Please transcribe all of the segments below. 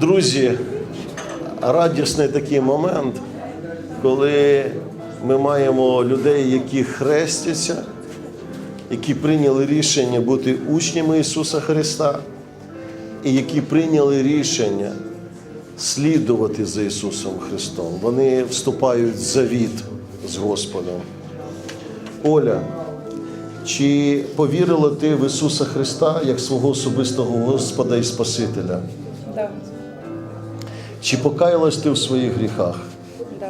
Друзі, радісний такий момент, коли ми маємо людей, які хрестяться, які прийняли рішення бути учнями Ісуса Христа, і які прийняли рішення слідувати за Ісусом Христом. Вони вступають в завіт з Господом. Оля, чи повірила ти в Ісуса Христа як свого особистого Господа і Спасителя? Да, Чи покаялась ти в своїх гріхах? да.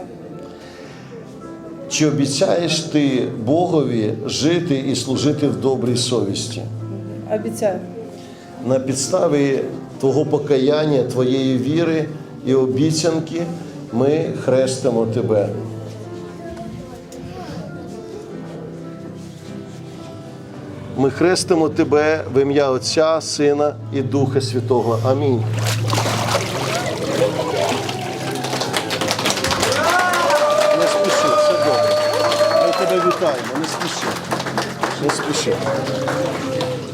Чи обіцяєш ти Богові жити і служити в добрій совісті? Обіцяю. На підставі твого покаяння, твоєї віри і обіцянки ми хрестимо тебе. Ми хрестимо тебе в ім'я Отця, Сина і Духа Святого. Амінь. Не спіши, все добре. Ми тебе вітаємо, не спіши. Не спіши.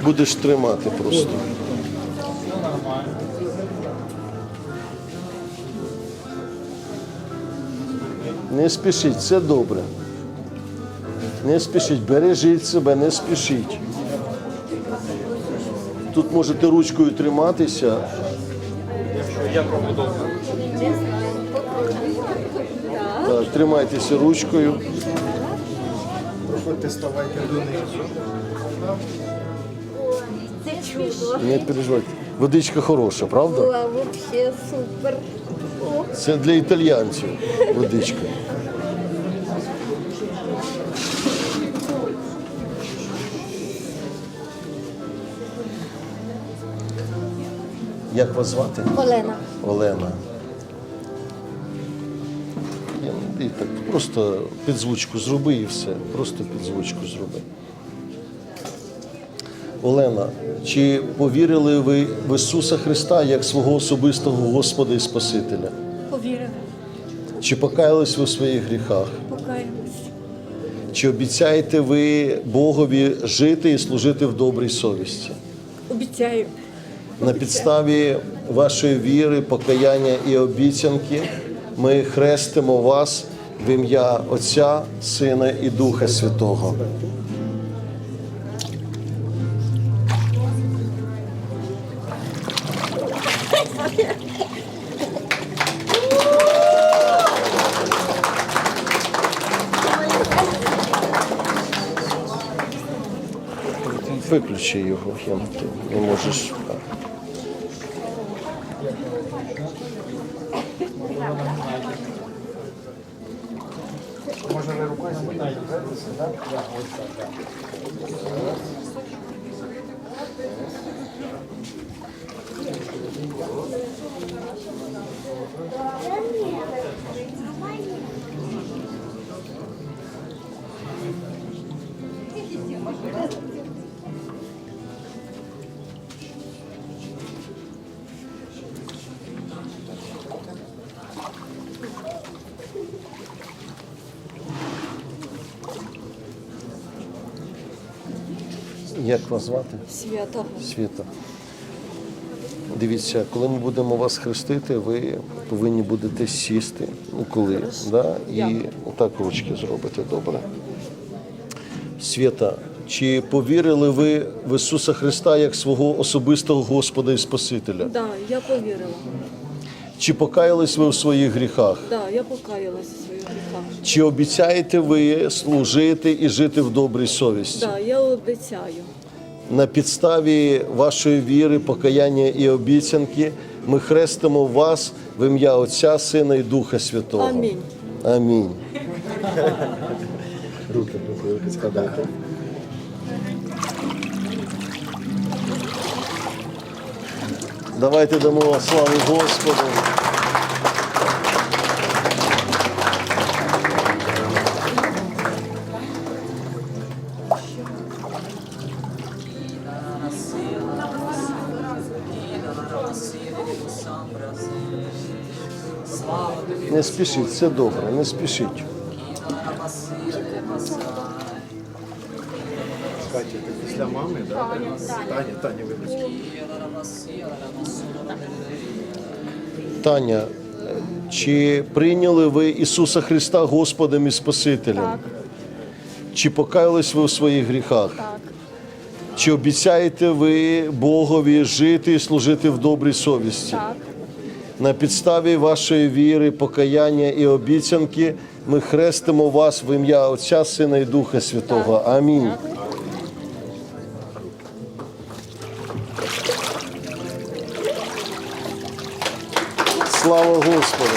Будеш тримати просто. Не спішіть, це добре. Не спішіть, бережіть себе, не спішіть. Тут можете ручкою триматися. Так, тримайтеся ручкою. Проходьте, ставайте донизу. Це чудо. Не переживайте. Водичка хороша, правда? Була вообще супер. Це для італьянців водичка. Як вас звати? Олена. Олена. І- І так, просто підзвучку зроби і все. Просто підзвучку зроби. Олена, чи повірили ви в Ісуса Христа як свого особистого Господа і Спасителя? Повірила. Чи покаялись ви у своїх гріхах? Покаємось. Чи обіцяєте ви Богові жити і служити в добрій совісті? Обіцяю. На підставі вашої віри, покаяння і обіцянки ми хрестимо вас в ім'я Отця, Сина і Духа Святого. Виключи його, ти не можеш. Може ви рукою зміняєте? так? Так, ось так, так. Як вас звати? Свято. Світа. Дивіться, коли ми будемо вас хрестити, ви повинні будете сісти. Ну коли, да? і отак ручки зробите, добре. Свята, чи повірили ви в Ісуса Христа як свого особистого Господа і Спасителя? Да, я повірила. Чи покаялись ви у своїх гріхах? Да, я покаялася в своїх гріхах. Чи обіцяєте ви служити і жити в добрій совісті? Да, я обіцяю. На підставі вашої віри, покаяння і обіцянки ми хрестимо вас в ім'я Отця, Сина і Духа Святого. Амінь. Амінь. Руки, руки, Давайте дамо славу Господу. Не спішіть, все добре, не спішіть. Катя, ти після мами, да? Таня, Таня, вибачте. Питання. Чи прийняли ви Ісуса Христа Господом і Спасителем? Так, Чи покаялись ви у своїх гріхах? так, Чи обіцяєте ви Богові жити і служити в добрій совісті? так. На підставі вашої віри, покаяння і обіцянки ми хрестимо вас в ім'я Отця, Сина і Духа Святого. Амінь. Слава Господу!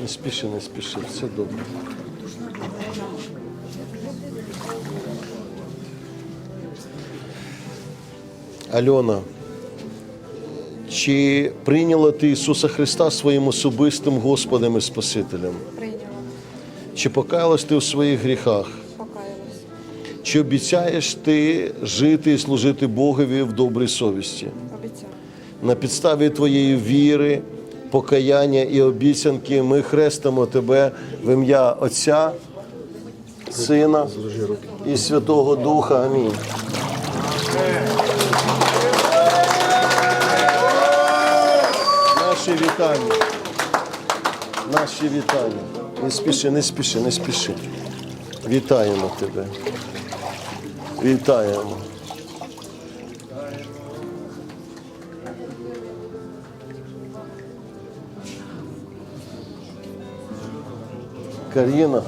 Не спіши, не спіши, все добре. Альона, чи прийняла ти Ісуса Христа своїм особистим Господом і Спасителем? Прийняла, Чи покаялась ти у своїх гріхах? покаялась. Чи обіцяєш ти жити і служити Богові в добрій совісті? Обіцяю. На підставі твоєї віри, покаяння і обіцянки ми хрестимо тебе в ім'я Отця, Сина і Святого Духа. Амінь. Наші вітання. Наші вітання. Не спіши, не спіши, не спіши. Вітаємо тебе. Вітаємо. Каріна,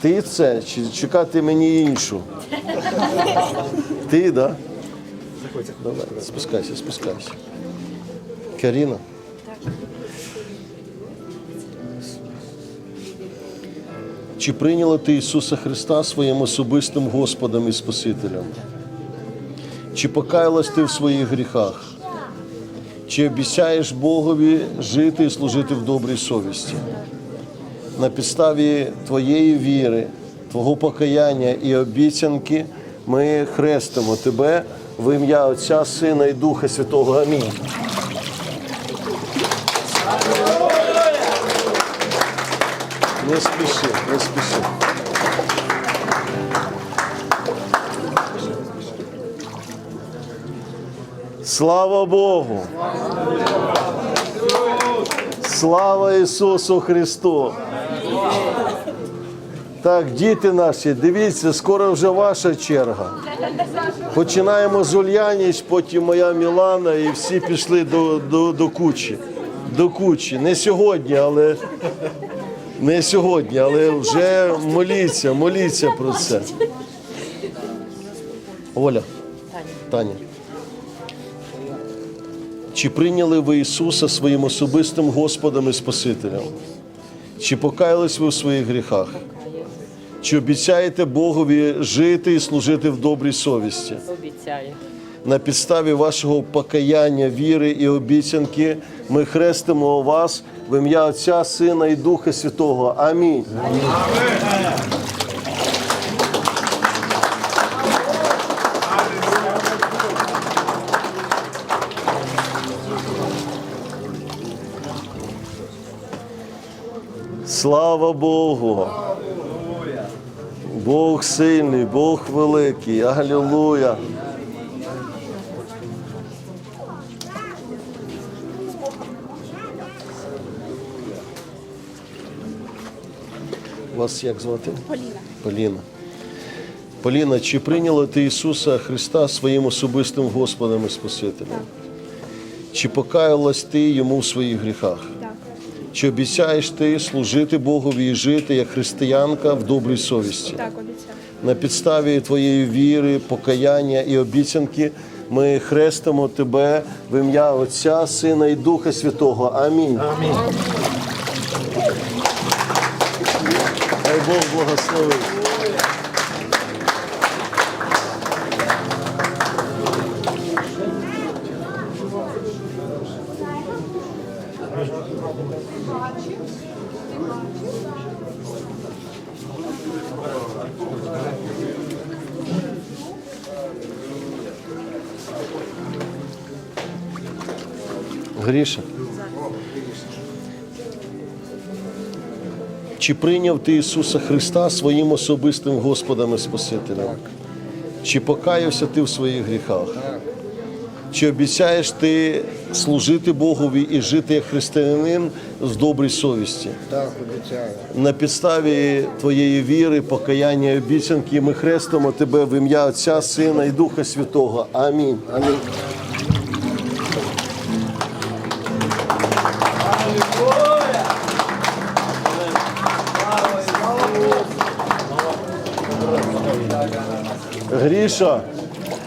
ти це чи чекати мені іншу? Ти, так? Да? Давай, спускайся, спускайся. Каріна. Чи прийняла ти Ісуса Христа своїм особистим Господом і Спасителем? Чи покаялась ти в своїх гріхах? Чи обіцяєш Богові жити і служити в добрій совісті? На підставі твоєї віри, твого покаяння і обіцянки ми хрестимо тебе в ім'я Отця, Сина і Духа Святого. Амінь. Не спіши, не спіши. Слава Богу! Слава Ісусу Христу! Так, діти наші, дивіться, скоро вже ваша черга. Починаємо з Ульяніч, потім моя Мілана, і всі пішли до, до, до кучі. До кучі. Не сьогодні, але не сьогодні, але вже моліться, моліться про це. Оля, Таня. Чи прийняли ви Ісуса своїм особистим Господом і Спасителем? Чи покаялись ви у своїх гріхах? Чи обіцяєте Богові жити і служити в добрій совісті? Обіцяю. На підставі вашого покаяння, віри і обіцянки ми хрестимо вас в ім'я Отця, Сина і Духа Святого. Амінь. Слава Богу! Бог сильний, Бог великий. Алілуя! Вас як звати? Поліна. Поліна. Поліна, чи прийняла ти Ісуса Христа своїм особистим Господом і Спасителем? Чи покаялась ти йому в своїх гріхах? Чи обіцяєш ти служити Богові і жити як християнка в добрій совісті? так, обіцяю. На підставі твоєї віри, покаяння і обіцянки ми хрестимо тебе в ім'я Отця, Сина і Духа Святого. Амінь. Амінь. Хай Бог благословить. Гріша. Чи прийняв ти Ісуса Христа своїм особистим Господом і Спасителем? Чи покаявся ти в своїх гріхах? Чи обіцяєш ти служити Богові і жити як християнин з добрій совісті? Так, обіцяю. На підставі твоєї віри, покаяння і обіцянки ми хрестимо тебе в ім'я Отця, Сина і Духа Святого. Амінь. Амінь. Гріша,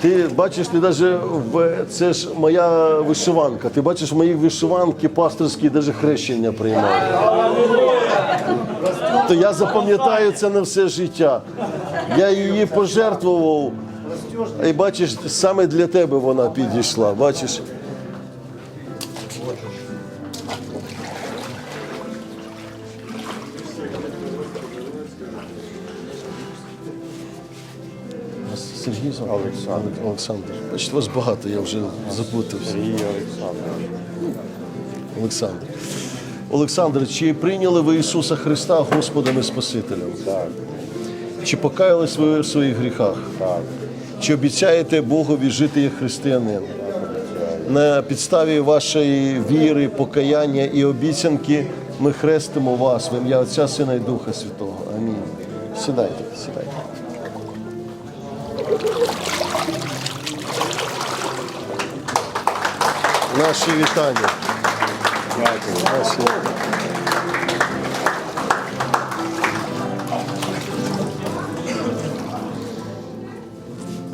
ти бачиш, ти навіть в це ж моя вишиванка. Ти бачиш в моїй вишиванки пасторські навіть хрещення приймали. То я запам'ятаю це на все життя. Я її пожертвував. І бачиш, саме для тебе вона підійшла. Бачиш. Сергій? Олександр. Олександр. Бачите, вас багато, я вже запутався. Сергій Олександрович. Олександр. Олександр, чи прийняли ви Ісуса Христа Господом і Спасителем? Так, Чи покаялись ви в своїх гріхах? так, Чи обіцяєте Богові жити як християнин? На підставі вашої віри, покаяння і обіцянки ми хрестимо вас в ім'я Отця, Сина і Духа Святого. Амінь. Сідайте. Наші вітання. дякую. Наші...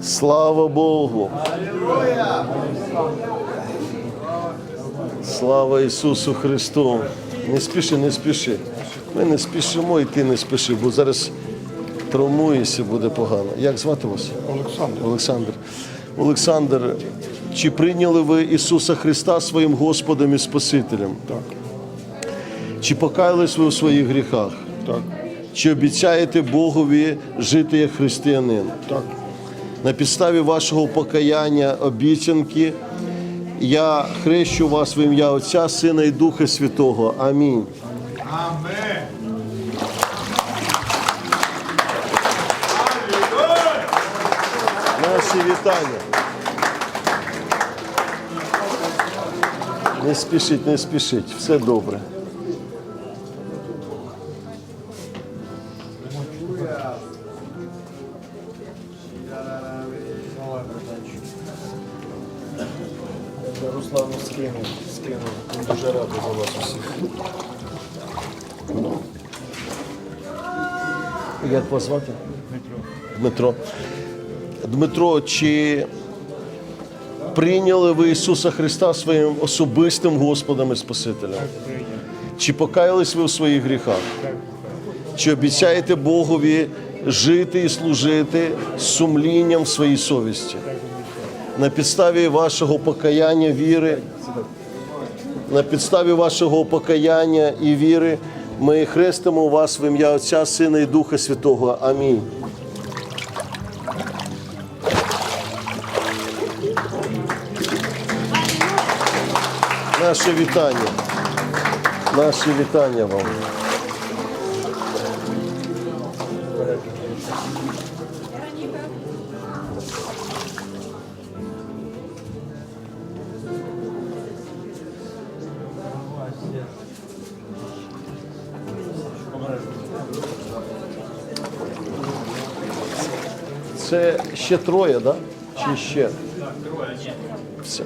Слава Богу! Слава Ісусу Христу! Не спіши, не спіши. Ми не спішимо і ти не спіши, бо зараз травмуєшся, буде погано. Як звати вас? Олександр. Олександр. Олександр, чи прийняли ви Ісуса Христа своїм Господом і Спасителем? Так, Чи покаялись ви у своїх гріхах? так, Чи обіцяєте Богові жити як християнин? так. На підставі вашого покаяння, обіцянки, я хрещу вас в ім'я Отця, Сина і Духа Святого. Амінь. Наші вітання. Не спішіть, не спішіть, все добре. Руслану скинув, скинув. Він дуже радий за вас усіх. Як вас звати? Дмитро. Дмитро, чи прийняли ви Ісуса Христа своїм особистим Господом і Спасителем? Чи покаялись ви у своїх гріхах? Чи обіцяєте Богові жити і служити сумлінням в своїй совісті? На підставі вашого покаяння віри, на підставі вашого покаяння і віри ми хрестимо вас в ім'я Отця, Сина і Духа Святого. Амінь. Наше вітання. Наше вітання вам. Це ще троє, так? Да? Чи ще? Все.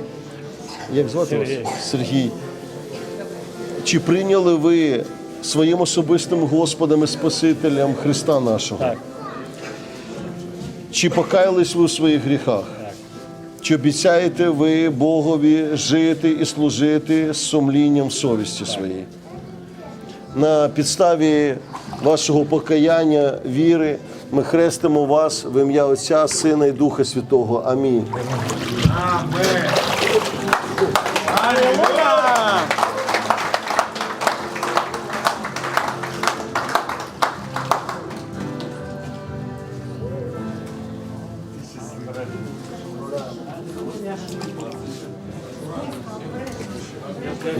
Як звати вас? Сергій. Чи прийняли ви своїм особистим Господом і Спасителем Христа нашого? Так. Чи покаялись ви у своїх гріхах? Чи обіцяєте ви Богові жити і служити з сумлінням совісті своєї? На підставі вашого покаяння, віри, ми хрестимо вас в ім'я Отця, Сина і Духа Святого. Амінь. Aleluia!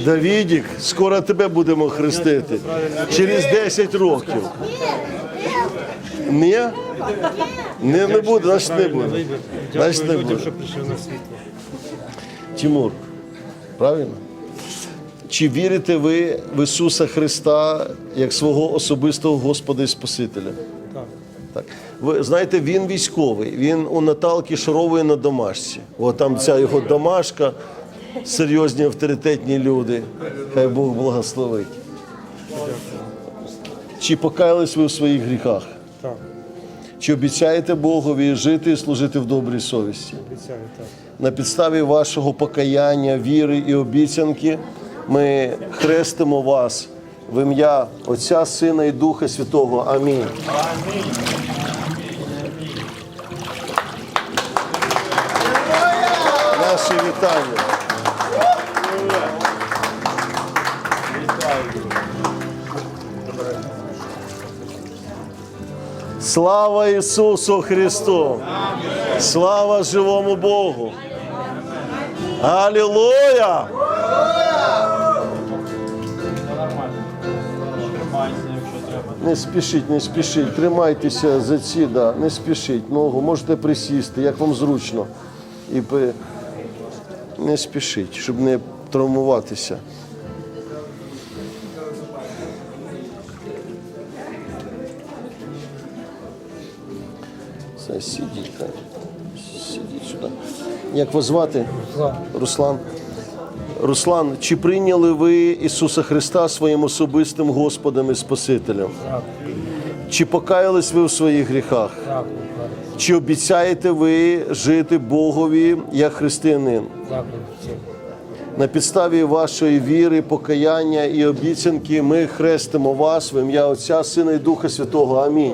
Давідік, скоро тебе будемо хрестити. Через 10 років. Ні? Ні, не буде, значить не буде. Значить не буде. Тимур правильно? Чи вірите ви в Ісуса Христа як свого особистого Господа і Спасителя? Так. Так. Ви знаєте, він військовий, він у Наталки шаровує на домашці. От там ця його домашка, серйозні авторитетні люди. Хай Бог благословить. Чи покаялись ви у своїх гріхах? Так, Чи обіцяєте Богові жити і служити в добрій совісті? обіцяю, так. На підставі вашого покаяння, віри і обіцянки ми хрестимо вас в ім'я Отця, Сина і Духа Святого. Амінь. Наші вітання. Слава Ісусу Христу! Слава живому Богу! Алілуя! Не спішіть, не спішіть, тримайтеся за ці, да, не спішіть ногу, можете присісти, як вам зручно. І не спішіть, щоб не травмуватися. Все, сидіть, сидіть сюди. Як вас звати? Руслан. Руслан. Руслан, чи прийняли ви Ісуса Христа своїм особистим Господом і Спасителем? Так, Чи покаялись ви в своїх гріхах? так, Чи обіцяєте ви жити Богові як християнин? так. На підставі вашої віри, покаяння і обіцянки ми хрестимо вас в ім'я Отця, Сина і Духа Святого. Амінь.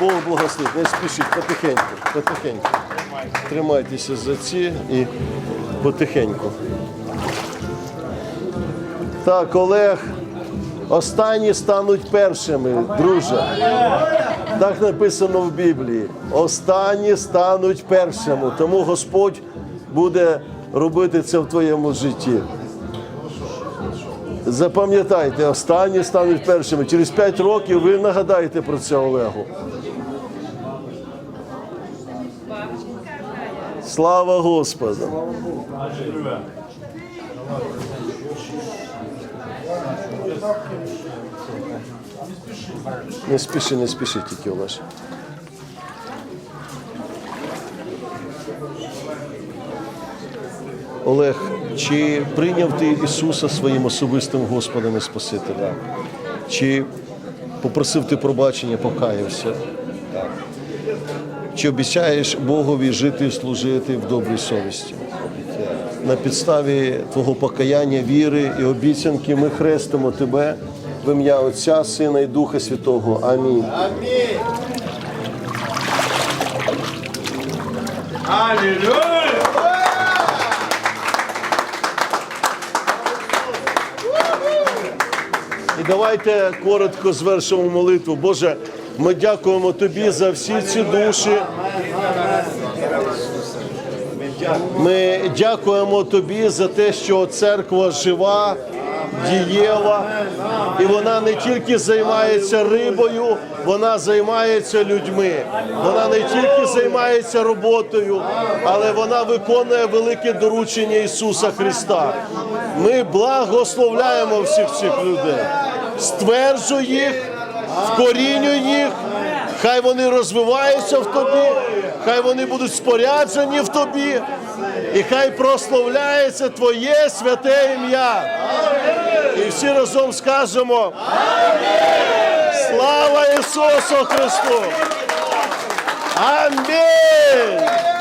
Бог благословить. Не спішіть, потихеньку, потихеньку. Тримайтеся за ці і потихеньку. Так, Олег, останні стануть першими, друже. Так написано в Біблії. Останні стануть першими. Тому Господь буде робити це в твоєму житті. Запам'ятайте, останні стануть першими. Через 5 років ви нагадаєте про це Олегу. Слава Господу! Не спіши, не спіши тільки Олеж. Олег, чи прийняв ти Ісуса своїм особистим Господом і Спасителем? Чи попросив ти пробачення, покаявся? Чи обіцяєш Богові жити і служити в добрій совісті? На підставі твого покаяння, віри і обіцянки ми хрестимо тебе в ім'я Отця, Сина і Духа Святого. Амінь. І давайте коротко звершимо молитву. Боже, ми дякуємо Тобі за всі ці душі. Ми дякуємо Тобі за те, що церква жива, дієва, і вона не тільки займається рибою, вона займається людьми. Вона не тільки займається роботою, але вона виконує велике доручення Ісуса Христа. Ми благословляємо всіх цих людей, стверджуй їх, вкорінюй їх. Хай вони розвиваються в тобі, хай вони будуть споряджені в тобі, і хай прославляється Твоє святе ім'я. І всі разом скажемо Слава Ісусу Христу! Амінь!